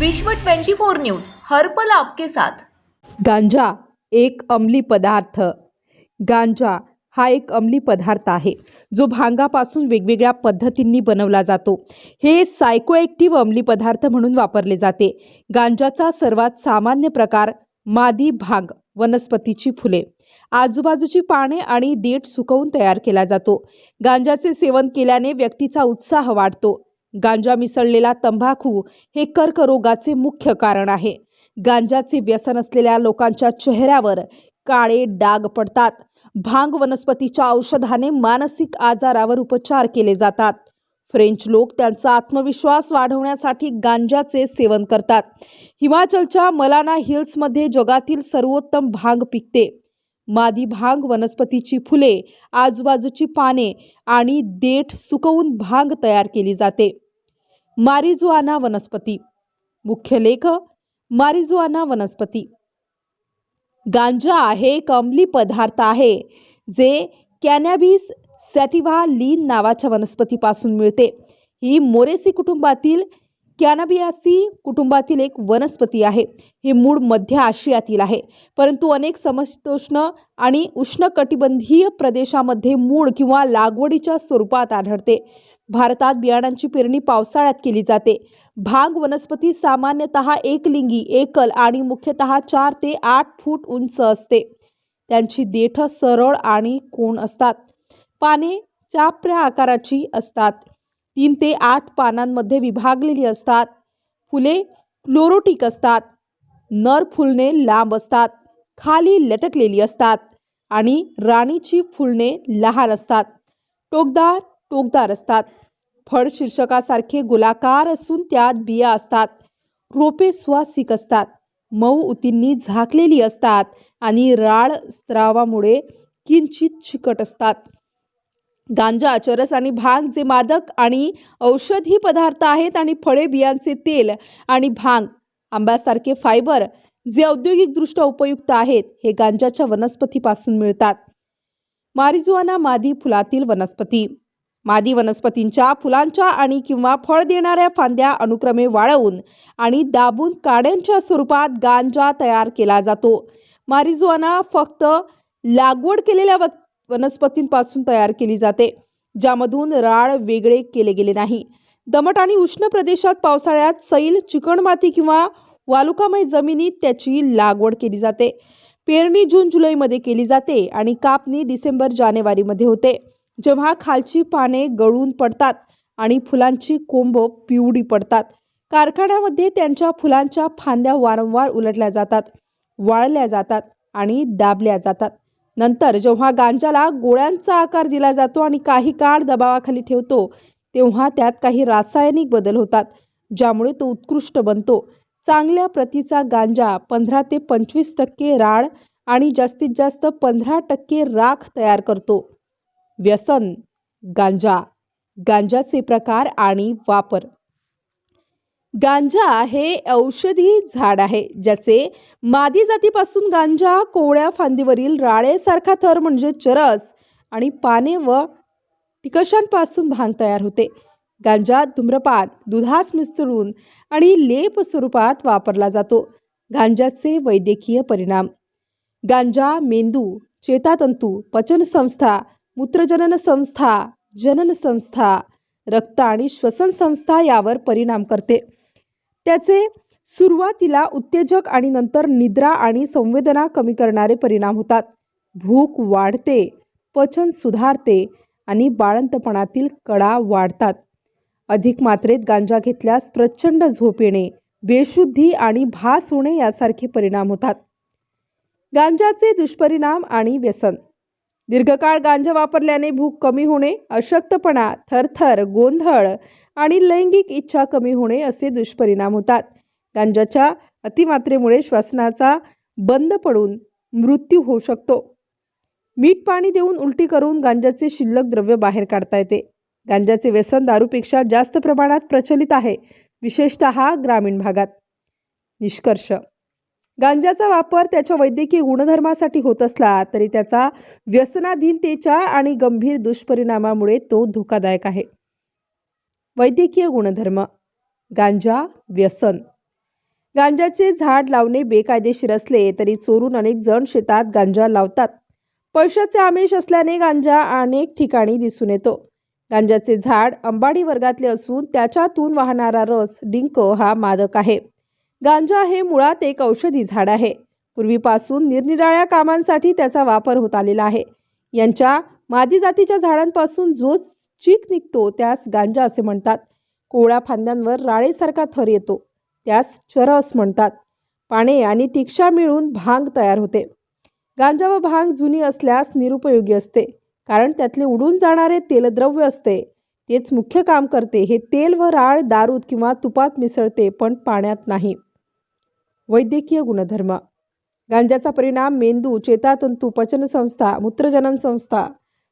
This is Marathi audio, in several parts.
विश्व 24 न्यूज हर पल आपके साथ. गांजा एक अंमली पदार्थ. गांजा हा एक अंमली पदार्थ आहे जो भांगापासून वेगवेगळ्या पद्धतींनी बनवला जातो. हे सायकोएक्टिव्ह अंमली पदार्थ म्हणून वापरले जाते. गांजाचा सर्वात सामान्य प्रकार मादी भांग वनस्पतीची फुले. आजूबाजूची पाने आणि देठ सुकवून तयार केला जातो. गांजाचे सेवन केल्याने व्यक्तीचा उत्साह वाढतो. गांजा मिसळलेला तंबाखू हे कर्करोगाचे मुख्य कारण आहे. गांजाचे व्यसन असलेल्या लोकांच्या चेहऱ्यावर काळे डाग पडतात. भांग वनस्पतीच्या औषधाने मानसिक आजारावर उपचार केले जातात. फ्रेंच लोक त्यांचा आत्मविश्वास वाढवण्यासाठी गांजाचे सेवन करतात. हिमाचलच्या मलाना हिल्समध्ये जगातील सर्वोत्तम भांग पिकते. मादी भांग वनस्पतीची फुले आजूबाजूची पाने आणि देठ सुकवून भांग तयार केली जाते. मारिजुआना वनस्पती. मुख्य लेख मारिजुआना वनस्पती. गांजा हे एक अंमली पदार्थ आहे जे कॅनॅबिस सॅटिव्हा लीन नावाच्या वनस्पतीपासून मिळते. ही मोरेसी कुटुंबातील कॅनाबियासी कुटुंबातील एक वनस्पती आहे. हे मूळ मध्य आशियातील आहे. परंतु अनेक समशीतोष्ण आणि उष्णकटिबंधीय प्रदेशामध्ये मूळ किंवा लागवडीच्या स्वरूपात आढळते. भारतात बियाणांची पेरणी पावसाळ्यात केली जाते. भांग वनस्पती सामान्यतः एकलिंगी एकल आणि मुख्यतः चार ते आठ फूट उंच असते. त्यांची देठ सरळ आणि कोण असतात? पाने चापऱ्या आकाराची असतात. तीन ते आठ पानांमध्ये विभागलेली असतात. फुले क्लोरोटिक असतात. नर फुलणे लांब असतात. खाली लटकलेली असतात आणि राणीची फुलणे लहान असतात. टोकदार टोकदार असतात. फळ शीर्षकासारखे गोलाकार असून त्यात बिया असतात. रोपे सुवासिक असतात. मऊ उतींनी झाकलेली असतात आणि राळ स्त्रावामुळे किंचित चिकट असतात. गांजा चरस आणि भांग जे मादक आणि औषधी पदार्थ आहेत आणि फळे बियांचे तेल आणि भांग आंब्यासारखे फायबर जे औद्योगिकदृष्ट्या उपयुक्त आहेत हे गांजाच्या वनस्पतीपासून मिळतात. मारिजुआना मादी फुलातील वनस्पती. मादी वनस्पतींच्या फुलांच्या आणि किंवा फळ देणाऱ्या फांद्या अनुक्रमे वाळवून आणि दाबून काड्यांच्या स्वरूपात गांजा तयार केला जातो. मारिजुआना फक्त लागवड केलेल्या व- वनस्पतींपासून तयार केली जाते ज्यामधून राळ वेगळे केले गेले नाही. दमट आणि उष्ण प्रदेशात पावसाळ्यात सैल चिकणमाती किंवा वालुकामय जमिनीत त्याची लागवड केली जाते. पेरणी जून जुलैमध्ये केली जाते आणि कापणी डिसेंबर जानेवारीमध्ये होते. जेव्हा खालची पाने गळून पडतात आणि फुलांची कोंब पिवळी पडतात कारखान्यामध्ये त्यांच्या फुलांच्या फांद्या वारंवार उलटल्या जातात वाळल्या जातात आणि दाबल्या जातात. नंतर जेव्हा गांजाला गोळ्यांचा आकार दिला जातो आणि काही काळ दबावाखाली ठेवतो तेव्हा त्यात काही रासायनिक बदल होतात ज्यामुळे तो उत्कृष्ट बनतो. चांगल्या प्रतीचा गांजा पंधरा ते पंचवीस टक्के राळ आणि जास्तीत जास्त पंधरा टक्के राख तयार करतो. व्यसन गांजा गांजाचे प्रकार आणि वापर. गांजा हे औषधी झाड आहे ज्याचे मादी जातीपासून गांजा कोवळ्या फांदीवरील राळेसारखा थर म्हणजे चरस आणि पाने व टिकशांपासून भांग तयार होते. गांजा धूम्रपान दुधास मिसळून आणि लेप स्वरूपात वापरला जातो. गांजाचे वैद्यकीय परिणाम. गांजा मेंदू चेतातंतू पचन संस्था मूत्रजनन संस्था जनन संस्था रक्त आणि श्वसन संस्था यावर परिणाम करते. त्याचे सुरुवातीला उत्तेजक आणि नंतर निद्रा आणि संवेदना कमी करणारे परिणाम होतात. भूक वाढते पचन सुधारते आणि बाळंतपणातील कडा वाढतात. अधिक मात्रेत गांजा घेतल्यास प्रचंड झोप येणे बेशुद्धी आणि भास होणे यासारखे परिणाम होतात. गांजाचे दुष्परिणाम आणि व्यसन. दीर्घकाळ गांजा वापरल्याने भूक कमी होणे अशक्तपणा थरथर गोंधळ आणि लैंगिक इच्छा कमी होणे असे दुष्परिणाम होतात. गांजाच्या अतिमात्रेमुळे श्वसनाचा बंद पडून मृत्यू होऊ शकतो. मीठ पाणी देऊन उलटी करून गांजाचे शिल्लक द्रव्य बाहेर काढता येते. गांजाचे व्यसन दारूपेक्षा जास्त प्रमाणात प्रचलित आहे विशेषतः ग्रामीण भागात. निष्कर्ष गांजाचा वापर त्याच्या वैद्यकीय गुणधर्मासाठी होत असला तरी त्याचा व्यसनाधीनतेच्या आणि गंभीर दुष्परिणामामुळे तो धोकादायक आहे. वैद्यकीय गुणधर्म. गांजा व्यसन. गांजाचे झाड लावणे बेकायदेशीर असले तरी चोरून अनेक जण शेतात गांजा लावतात. पैशाचे आमिष असल्याने गांजा अनेक ठिकाणी दिसून येतो. गांजाचे झाड अंबाडी वर्गातले असून त्याच्यातून वाहणारा रस डिंक हा मादक आहे. गांजा हे मुळात एक औषधी झाड आहे. पूर्वीपासून निरनिराळ्या कामांसाठी त्याचा वापर होत आलेला आहे. यांच्या मादी जातीच्या झाडांपासून जो चीक निघतो त्यास गांजा असे म्हणतात. कोवळ्या फांद्यांवर राळेसारखा थर येतो त्यास चरस म्हणतात. पाने आणि टिक्षा मिळून भांग तयार होते. गांजा व भांग जुनी असल्यास निरुपयोगी असते कारण त्यातले उडून जाणारे तेलद्रव्य असते. तेच मुख्य काम करते. हे तेल व राळ दारूत किंवा तुपात मिसळते पण पाण्यात नाही. वैद्यकीय गुणधर्म. गांजाचा परिणाम मेंदू चेतातंतू पचनसंस्था मूत्रजनन संस्था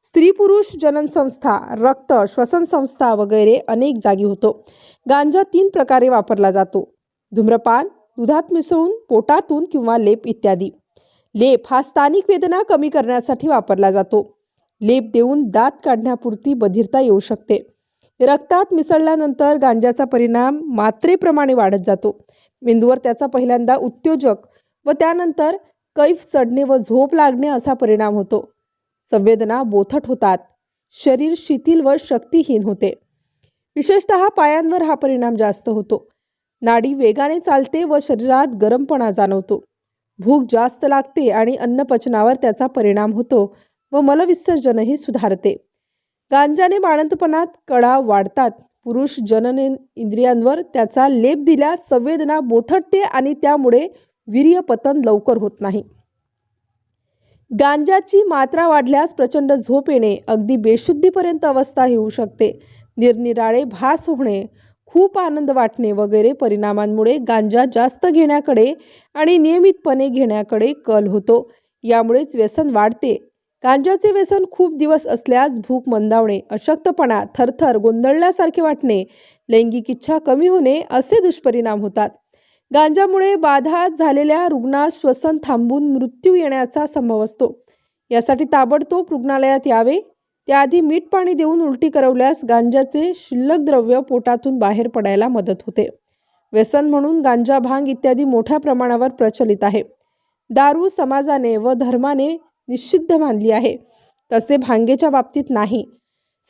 स्त्री पुरुष जनन संस्था रक्त श्वसन संस्था वगैरे अनेक जागी होतो. गांजा तीन प्रकारे वापरला जातो. धूम्रपान दुधात मिसळून पोटातून किंवा लेप इत्यादी. लेप हा स्थानिक वेदना कमी करण्यासाठी वापरला जातो. लेप देऊन दात काढण्यापुरती बधिरता येऊ शकते. रक्तात मिसळल्यानंतर गांजाचा परिणाम मात्रेप्रमाणे वाढत जातो. मेंदूवर त्याचा पहिल्यांदा उत्तेजक व त्यानंतर कैफ चढणे व झोप लागणे असा परिणाम होतो. संवेदना बोथट होतात. शरीर शिथिल व शक्तिहीन होते. विशेषतः पायांवर हा परिणाम जास्त होतो. नाडी वेगाने चालते व शरीरात गरमपणा जाणवतो. भूक जास्त लागते आणि अन्नपचनावर त्याचा परिणाम होतो व मलविसर्जनही सुधारते. गांजाने बाळंतपणात कडा वाढतात. पुरुष जनन इंद्रियांवर त्याचा लेप दिल्यास संवेदना बोथटते आणि त्यामुळे वीर्यपतन लवकर होत नाही. गांजाची मात्रा वाढल्यास प्रचंड झोप येणे अगदी बेशुद्धीपर्यंत अवस्था येऊ शकते. निरनिराळे भास होणे खूप आनंद वाटणे वगैरे परिणामांमुळे गांजा जास्त घेण्याकडे आणि नियमितपणे घेण्याकडे कल होतो. यामुळेच व्यसन वाढते. गांजाचे व्यसन खूप दिवस असल्यास भूक मंदावणे अशक्तपणा थरथर गोंधळल्यासारखे वाटणे लैंगिक इच्छा कमी होणे असे दुष्परिणाम होतात. गांजामुळे बाधा झालेल्या रुग्णास श्वसन थांबून मृत्यू येण्याचा संभव असतो. यासाठी ताबडतोब रुग्णालयात यावे. त्याआधी मीठ पाणी देऊन उलटी करवल्यास गांजाचे शिल्लक द्रव्य पोटातून बाहेर पडायला मदत होते. व्यसन म्हणून गांजा भांग इत्यादी मोठ्या प्रमाणावर प्रचलित आहे. दारू समाजाने व धर्माने निषिद्ध मानली आहे. तसे भांगेच्या बाबतीत नाही.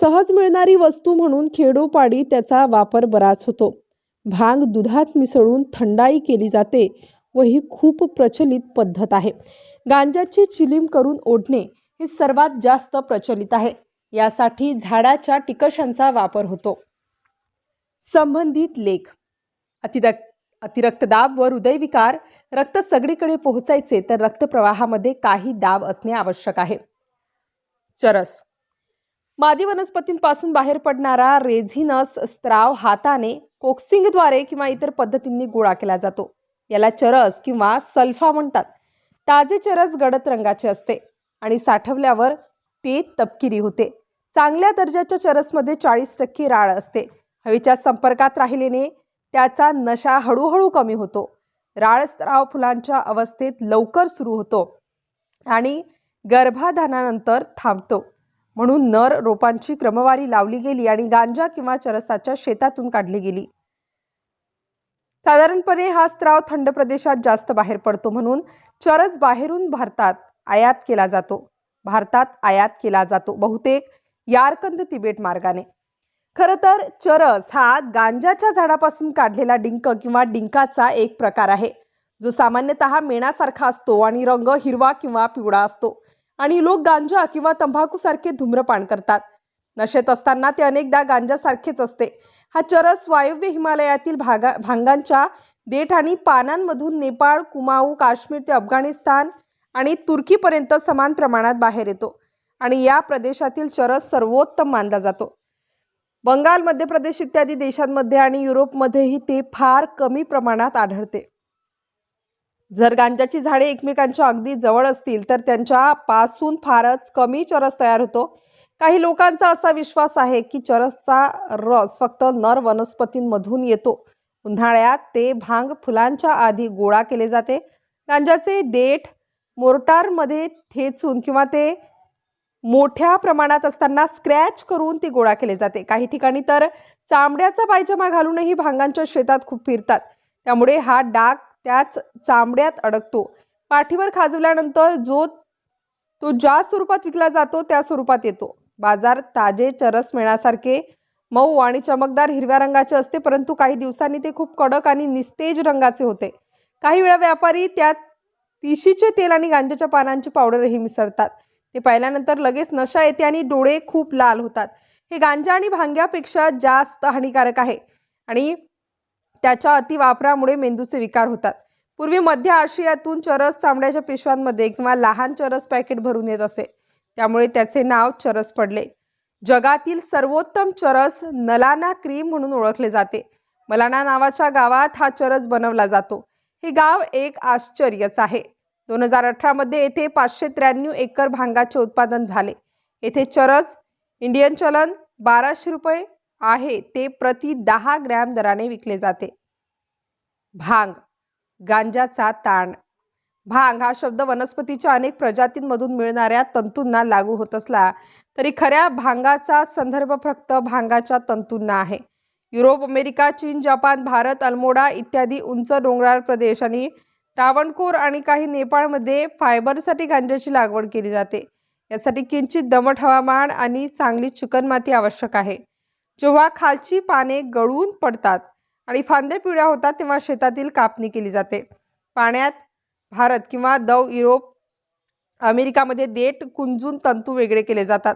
सहज मिळणारी वस्तू म्हणून खेडोपाडी त्याचा वापर बराच होतो. भांग दुधात मिसळून थंडाई केली जाते व ही खूप प्रचलित पद्धत आहे. गांजाची चिलीम करून ओढणे हे सर्वात जास्त प्रचलित आहे. यासाठी झाडाच्या टिकशांचा वापर होतो. संबंधित लेख. अतिरक्त दाब व हृदयविकार रक्त सगळीकडे पोहोचायचे तर रक्तप्रवाहामध्ये काही दाब असणे आवश्यक आहे. चरस. मादी वनस्पतींपासून बाहेर पडणारा रेझिनस स्त्राव हाताने कोक्सिंगद्वारे किंवा इतर पद्धतींनी गोळा केला जातो. याला चरस किंवा सल्फा म्हणतात. ताजे चरस गडद रंगाचे असते आणि साठवल्यावर ते तपकिरी होते. चांगल्या दर्जाच्या चरसमध्ये चाळीस टक्के राळ असते. हवेच्या संपर्कात राहिल्याने त्याचा नशा हळूहळू कमी होतो. राळस्त्राव फुलांच्या अवस्थेत लवकर सुरू होतो आणि गर्भाधानानंतर थांबतो. म्हणून नर रोपांची क्रमवारी लावली गेली आणि गांजा किंवा चरसाच्या शेतातून काढली गेली. साधारणपणे हा स्त्राव थंड प्रदेशात जास्त बाहेर पडतो म्हणून चरस बाहेरून भारतात आयात केला जातो. भारतात आयात केला जातो. बहुतेक यारकंद तिबेट मार्गाने. खरं तर चरस हा गांजाच्या झाडापासून काढलेला डिंक किंवा डिंकाचा एक प्रकार आहे. जो सामान्यतः मेणासारखा असतो आणि रंग हिरवा किंवा पिवळा असतो. आणि लोक गांजा किंवा तंबाखू सारखे धूम्रपान करतात. नशेत असताना ते अनेकदा गांजासारखेच असते. हा चरस वायव्य हिमालयातील भागा भांगांच्या देठ आणि पानांमधून नेपाळ कुमाऊ काश्मीर ते अफगाणिस्तान आणि तुर्कीपर्यंत समान प्रमाणात बाहेर येतो. आणि या प्रदेशातील चरस सर्वोत्तम मानला जातो. बंगाल मध्य प्रदेश इत्यादी देशांमध्ये आणि युरोपमध्येही ते फार कमी प्रमाणात आढळते. जर गांजाची झाडे एकमेकांच्या अगदी जवळ असतील तर त्यांच्या पासून फारच कमी चरस तयार होतो. काही लोकांचा असा विश्वास आहे की चरसचा रस फक्त नर वनस्पतींमधून येतो. उन्हाळ्यात ते भांग फुलांच्या आधी गोळा केले जाते. गांजाचे देठ मोर्टारमध्ये ठेचून किंवा ते मोठ्या प्रमाणात असताना स्क्रॅच करून ती गोळा केले जाते. काही ठिकाणी तर चामड्याचा पायजमा घालूनही भांगांच्या शेतात खूप फिरतात. त्यामुळे हा डाग त्याच चामड्यात अडकतो. पाठीवर खाजवल्यानंतर जो तो ज्या स्वरूपात विकला जातो त्या स्वरूपात येतो. बाजार ताजे चरस मिळण्यासारखे मऊ आणि चमकदार हिरव्या रंगाचे असते परंतु काही दिवसांनी ते खूप कडक आणि निस्तेज रंगाचे होते. काही वेळा व्यापारी त्यात तिशीचे तेल आणि गांजाच्या पानांची पावडरही मिसळतात. ते पाहिल्यानंतर लगेच नशा येते आणि डोळे खूप लाल होतात. हे गांजा आणि भांग्यापेक्षा जास्त हानिकारक आहे आणि त्याच्या अतिवापरामुळे मेंदूचे विकार होतात. पूर्वी मध्य आशियातून चरस चामड्याच्या पिशव्यांमध्ये किंवा लहान चरस पॅकेट भरून येत असे. त्यामुळे त्याचे नाव चरस पडले. जगातील सर्वोत्तम चरस नलाना क्रीम म्हणून ओळखले जाते. मलाना नावाच्या गावात हा चरस बनवला जातो. हे गाव एक आश्चर्यच आहे. दोन हजार अठरा मध्ये येथे पाचशे त्र्याण्णव एकर भांगाचे उत्पादन झाले. येथे चरस इंडियन चलन बाराशे रुपये आहे. ते प्रति दहा ग्रॅम दराने विकले जाते. भांग गांजाचा ताण. भांग हा शब्द वनस्पतीच्या अनेक प्रजातींमधून मिळणाऱ्या तंतूंना लागू होत असला तरी खऱ्या भांगाचा संदर्भ फक्त भांगाच्या तंतूंना आहे. युरोप अमेरिका चीन जपान भारत अल्मोडा इत्यादी उंच डोंगराळ प्रदेश आणि ट्रावणकोर आणि काही नेपाळमध्ये फायबरसाठी गांजाची लागवड केली जाते. यासाठी किंचित दमट हवामान आणि चांगली चिकणमाती आवश्यक आहे. जेव्हा खालची पाने गळून पडतात आणि फांद्या पिवळ्या होतात तेव्हा शेतातील कापणी केली जाते. पाण्यात भारत किंवा दव युरोप अमेरिकामध्ये देठ कुंजून तंतू वेगळे केले जातात.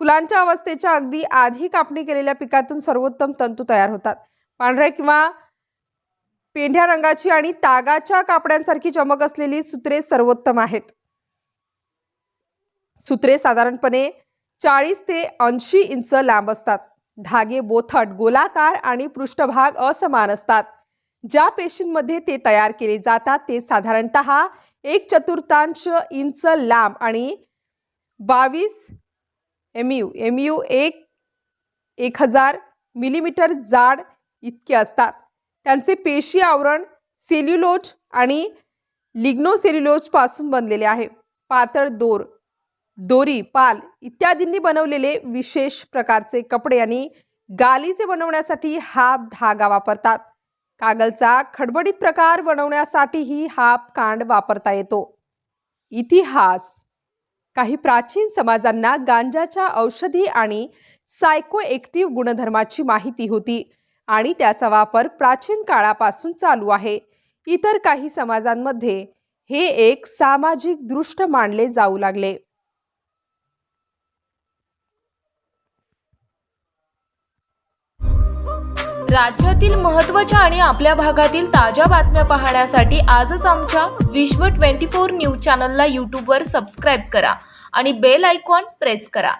फुलांच्या अवस्थेच्या अगदी आधी कापणी केलेल्या पिकातून सर्वोत्तम तंतू तयार होतात. पांढऱ्या किंवा पेंढ्या रंगाची आणि तागाच्या कापड्यांसारखी चमक असलेली सूत्रे सर्वोत्तम आहेत. सूत्रे साधारणपणे चाळीस ते ऐंशी इंच लांब असतात. धागे बोथट गोलाकार आणि पृष्ठभाग असमान असतात. ज्या पेशींमध्ये ते तयार केले जातात ते साधारणत एक चतुर्थांश इंच लांब आणि बावीस एमयू एमयू एक एक हजार मिलीमीटर जाड इतके असतात. त्यांचे पेशी आवरण सेल्युलोज आणि लिग्नोसेल्युलोजपासून बनलेले आहे. पातळ दोर दोरी पाल इत्यादींनी बनवलेले विशेष प्रकारचे कपडे आणि गालीचे बनवण्यासाठी हा धागा वापरतात. कागलचा खडबडीत प्रकार बनवण्यासाठीही हा कांड वापरता येतो. इतिहास. काही प्राचीन समाजांना गांजाच्या औषधी आणि सायको गुणधर्माची माहिती होती. आणि त्याचा वापर प्राचीन काळापासून चालू आहे. इतर काही समाजांमध्ये हे एक सामाजिक दृष्ट मानले जाऊ लागले. राज्यातील महत्त्वाच्या आणि आपल्या भागातील ताज्या बातम्या पाहण्यासाठी आजच आमच्या विश्व ट्वेंटी फोर न्यूज चॅनलला यूट्यूबवर सबस्क्राईब करा आणि बेल आयकॉन प्रेस करा.